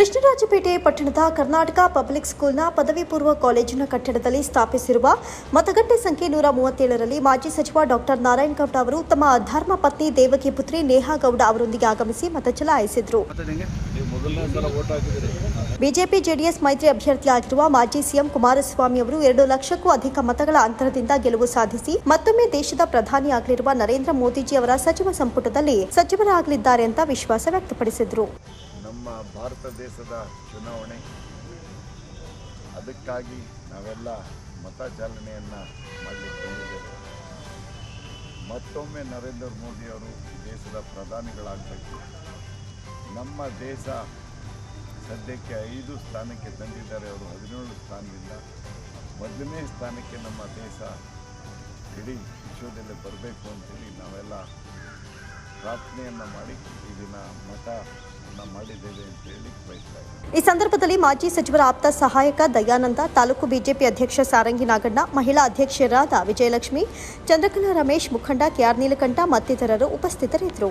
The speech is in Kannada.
ಕೃಷ್ಣರಾಜಪೇಟೆ ಪಟ್ಟಣದ ಕರ್ನಾಟಕ ಪಬ್ಲಿಕ್ ಸ್ಕೂಲ್ನ ಪದವಿ ಪೂರ್ವ ಕಾಲೇಜಿನ ಕಟ್ಟಡದಲ್ಲಿ ಸ್ಥಾಪಿಸಿರುವ ಮತಗಟ್ಟೆ ಸಂಖ್ಯೆ ನೂರ ಮೂವತ್ತೇಳರಲ್ಲಿ ಮಾಜಿ ಸಚಿವ ಡಾಕ್ಟರ್ ನಾರಾಯಣಗೌಡ ಅವರು ತಮ್ಮ ಧರ್ಮ ಪತ್ನಿ ದೇವಕಿ ಪುತ್ರಿ ನೇಹಾ ಗೌಡ ಅವರೊಂದಿಗೆ ಆಗಮಿಸಿ ಮತ ಚಲಾಯಿಸಿದರು. ಬಿಜೆಪಿ ಜೆಡಿಎಸ್ ಮೈತ್ರಿ ಅಭ್ಯರ್ಥಿಯಾಗಿರುವ ಮಾಜಿ ಸಿಎಂ ಕುಮಾರಸ್ವಾಮಿ ಅವರು ಎರಡು ಲಕ್ಷಕ್ಕೂ ಅಧಿಕ ಮತಗಳ ಅಂತರದಿಂದ ಗೆಲುವು ಸಾಧಿಸಿ ಮತ್ತೊಮ್ಮೆ ದೇಶದ ಪ್ರಧಾನಿಯಾಗಲಿರುವ ನರೇಂದ್ರ ಮೋದಿಜಿ ಅವರ ಸಚಿವ ಸಂಪುಟದಲ್ಲಿ ಸಚಿವರಾಗಲಿದ್ದಾರೆ ಅಂತ ವಿಶ್ವಾಸ ವ್ಯಕ್ತಪಡಿಸಿದರು. ನಮ್ಮ ಭಾರತ ದೇಶದ ಚುನಾವಣೆ. ಅದಕ್ಕಾಗಿ ನಾವೆಲ್ಲ ಮತಚಾಲನೆಯನ್ನು ಮಾಡಲಿಕ್ಕೆ ಬಂದಿದ್ದೇವೆ ಮತ್ತೊಮ್ಮೆ ನರೇಂದ್ರ ಮೋದಿಯವರು ದೇಶದ ಪ್ರಧಾನಿಗಳಾಗಬೇಕು. ನಮ್ಮ ದೇಶ ಸದ್ಯಕ್ಕೆ ಐದು ಸ್ಥಾನಕ್ಕೆ ತಂದಿದ್ದಾರೆ. ಅವರು ಹದಿನೇಳು ಸ್ಥಾನದಿಂದ ಮೊದಲನೇ ಸ್ಥಾನಕ್ಕೆ ನಮ್ಮ ದೇಶ ಇಡೀ ವಿಶ್ವದಲ್ಲಿ ಬರಬೇಕು ಅಂತೇಳಿ ನಾವೆಲ್ಲ ಪ್ರಾರ್ಥನೆಯನ್ನು ಮಾಡಿ ಈ ದಿನ ಇದ್ದೀನಿ. ಈ ಸಂದರ್ಭದಲ್ಲಿ ಮಾಜಿ ಸಚಿವರ ಆಪ್ತ ಸಹಾಯಕ ದಯಾನಂದ, ತಾಲೂಕು ಬಿಜೆಪಿ ಅಧ್ಯಕ್ಷ ಸಾರಂಗಿ ನಾಗಣ್ಣ, ಮಹಿಳಾ ಅಧ್ಯಕ್ಷರಾದ ವಿಜಯಲಕ್ಷ್ಮಿ, ಚಂದ್ರಕಲಾ ರಮೇಶ್ ಮುಖಂಡ ಕೆಆರ್ ನೀಲಕಂಠ ಮತ್ತಿತರರು ಉಪಸ್ಥಿತರಿದ್ದರು.